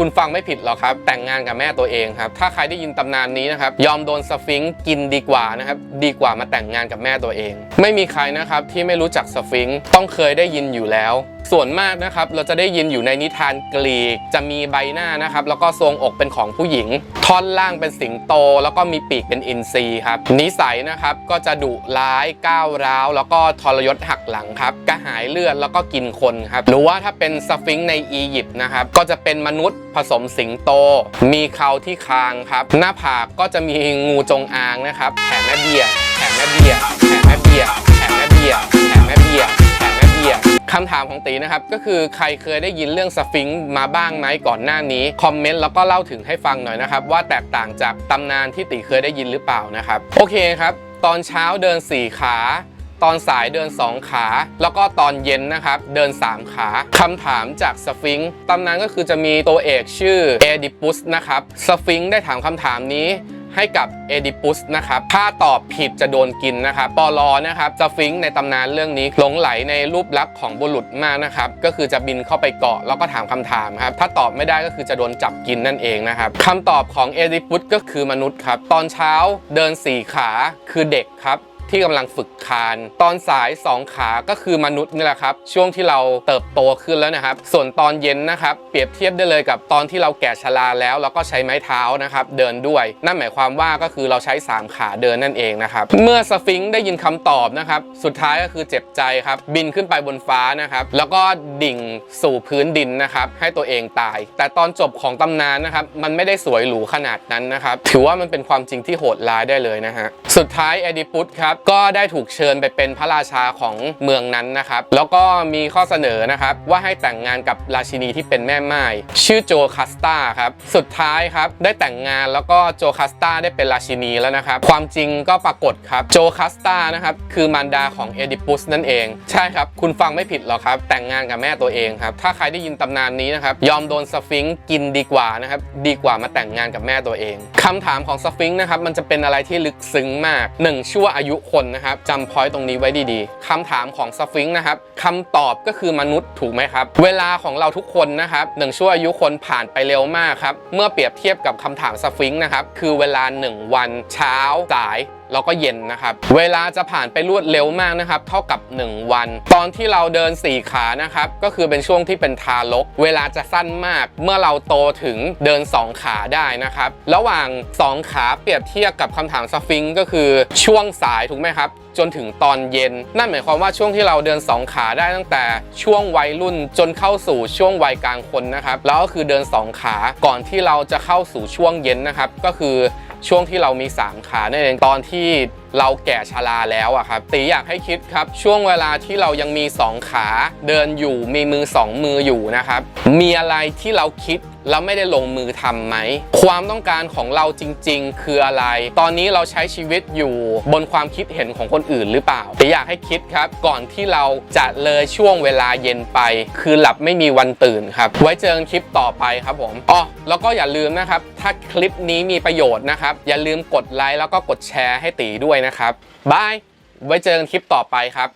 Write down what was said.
คุณฟังไม่ผิดหรอกครับ แต่งงานกับแม่ตัวเองครับ ถ้าใครได้ยินตำนานนี้นะครับ ยอมโดนสฟิงค์กินดีกว่านะครับ ดีกว่ามาแต่งงานกับแม่ตัวเอง ไม่มีใครนะครับที่ไม่รู้จักสฟิงค์ต้องเคยได้ยินอยู่แล้ว ส่วนมากนะครับเราจะได้ยินอยู่ในนิทานกรีกจะมีใบหน้านะครับแล้วก็ทรงอกเป็นของผู้หญิง ท่อนล่างเป็นสิงโต แล้วก็มีปีกเป็นอินทรีครับนิสัยนะครับก็จะดุร้ายก้าวร้าว แล้วก็ทรยศหักหลังครับกระหายเลือดแล้วก็กินคนครับหรือว่าถ้าเป็นสฟิงค์ในอียิปต์นะครับก็จะเป็นมนุษย์ผสมสิงโต มีเขาที่คางครับ หน้าผากก็จะมีงูจงอางนะครับแผ่แม่เบี้ยแผ่แม่เบี้ยแผ่แม่เบี้ยแผ่แม่เบี้ยแผ่แม่เบี้ยแผ่แม่เบี้ย คำถามของตีนะครับ ก็คือใครเคยได้ยินเรื่องสฟิงค์มาบ้างไหมก่อนหน้านี้ คอมเมนต์แล้วก็เล่าถึงให้ฟังหน่อยนะครับ ว่าแตกต่างจากตำนานที่ตีเคยได้ยินหรือเปล่านะครับ โอเคครับ ตอนเช้าเดิน 4 ขา ตอนสายเดิน 2 ขา แล้วก็ตอนเย็นนะครับเดิน 3 ขาคำถามจากสฟิงค์ตำนานก็คือจะมีตัวเอกชื่อเอดิปุสนะครับสฟิงค์ได้ถามคำถามนี้ ให้กับเอดิปุสนะครับถ้าตอบผิดจะโดนกินนะครับปอลอนะครับสฟิงในตำนานเรื่องนี้หลงไหลในรูปลักษณ์ของบุรุษมากนะครับก็คือจะบินเข้าไปเกาะแล้วก็ถามคำถามครับถ้าตอบไม่ได้ก็คือจะโดนจับกินนั่นเองนะครับคำตอบของเอดิปุสก็คือมนุษย์ครับตอนเช้าเดินสี่ขาคือเด็กครับ ที่กำลังฝึกคาน ตอนสาย 2 ขาก็คือมนุษย์นี่แหละครับ ช่วงที่เราเติบโตขึ้นแล้วนะครับ ส่วนตอนเย็นนะครับ เปรียบเทียบได้เลยกับตอนที่เราแก่ชราแล้วเราก็ใช้ไม้เท้านะครับ เดินด้วย นั่นหมายความว่าก็คือเราใช้ 3 ขาเดินนั่นเองนะครับ เมื่อสฟิงค์ได้ยินคำตอบนะครับ สุดท้ายก็คือเจ็บใจครับ บินขึ้นไปบนฟ้านะครับ แล้วก็ดิ่งสู่พื้นดินนะครับ ให้ตัวเองตาย แต่ตอนจบของตำนานนะครับ มันไม่ได้สวยหรูขนาดนั้นนะครับ ถือว่ามันเป็นความจริงที่โหดร้ายได้เลยนะฮะ สุดท้ายเอดิปุสครับก็ได้ถูกเชิญไปเป็นพระราชาของเมืองนั้นนะครับ แล้วก็มีข้อเสนอนะครับว่าให้แต่งงานกับราชินีที่เป็นแม่ไม้ชื่อโจคัสตาครับสุดท้ายครับได้แต่งงานแล้วก็โจคัสตาได้เป็นราชินีแล้วนะครับความจริงก็ปรากฏครับโจคัสตานะครับคือมารดาของเอดิปุสนั่นเอง ใช่ครับ คุณฟังไม่ผิดหรอกครับ แต่งงานกับแม่ตัวเองครับ ถ้าใครได้ยินตำนานนี้นะครับ ยอมโดนสฟิงค์กินดีกว่านะครับ ดีกว่ามาแต่งงานกับแม่ตัวเองคำถามของสฟิงค์นะครับ มันจะเป็นอะไรที่ลึกซึ้งมากหนึ่งชั่วอายุคนนะครับจำพอยต์ตรงนี้ไว้ดีๆคำถามของสฟิงค์นะครับคำตอบก็คือมนุษย์ถูกไหมครับ เวลาของเราทุกคนนะครับหนึ่งชั่วอายุคนผ่านไปเร็วมากครับ เมื่อเปรียบเทียบกับคำถามสฟิงค์นะครับคือเวลา 1 วัน เช้าสาย แล้วก็เย็นนะครับ เวลาจะผ่านไปรวดเร็วมากนะครับ เท่ากับ 1 วัน ตอนที่เราเดิน 4 ขานะครับ ก็คือเป็นช่วงที่เป็นทารก เวลาจะสั้นมาก เมื่อเราโตถึงเดิน 2 ขาได้นะครับ ระหว่าง 2 ขาเปรียบเทียบกับคำถามสฟิงก็คือช่วงสายถูกไหมครับจนถึงตอนเย็น นั่นหมายความว่าช่วงที่เราเดิน 2 ขาได้ตั้งแต่ช่วงวัยรุ่นจนเข้าสู่ช่วงวัยกลางคนนะครับ แล้วก็คือเดิน 2 ขาก่อนที่เราจะเข้าสู่ช่วงเย็นนะครับ ก็คือ ช่วงที่เรามี 3 ขานั่นเองตอนที่เราแก่ชราแล้วอะครับตีอยากให้คิดครับ ช่วงเวลาที่เรายังมี 2 ขาเดินอยู่มีมือ 2 มืออยู่นะครับ มีอะไรที่เราคิดแล้วไม่ได้ลงมือทำไหม ความต้องการของเราจริง ๆ คืออะไร ตอนนี้เราใช้ชีวิตอยู่บนความคิดเห็นของคนอื่นหรือเปล่าตีอยากให้คิดครับ ก่อนที่เราจะเลยช่วงเวลาเย็นไป คือหลับไม่มีวันตื่นครับ ไว้เจอกันคลิปต่อไปครับผมอ๋อแล้วก็อย่าลืมนะครับ ถ้าคลิปนี้มีประโยชน์นะครับ อย่าลืมกดไลค์แล้วก็กดแชร์ให้ตีด้วยนะครับบายไว้เจอกันคลิปต่อไปครับ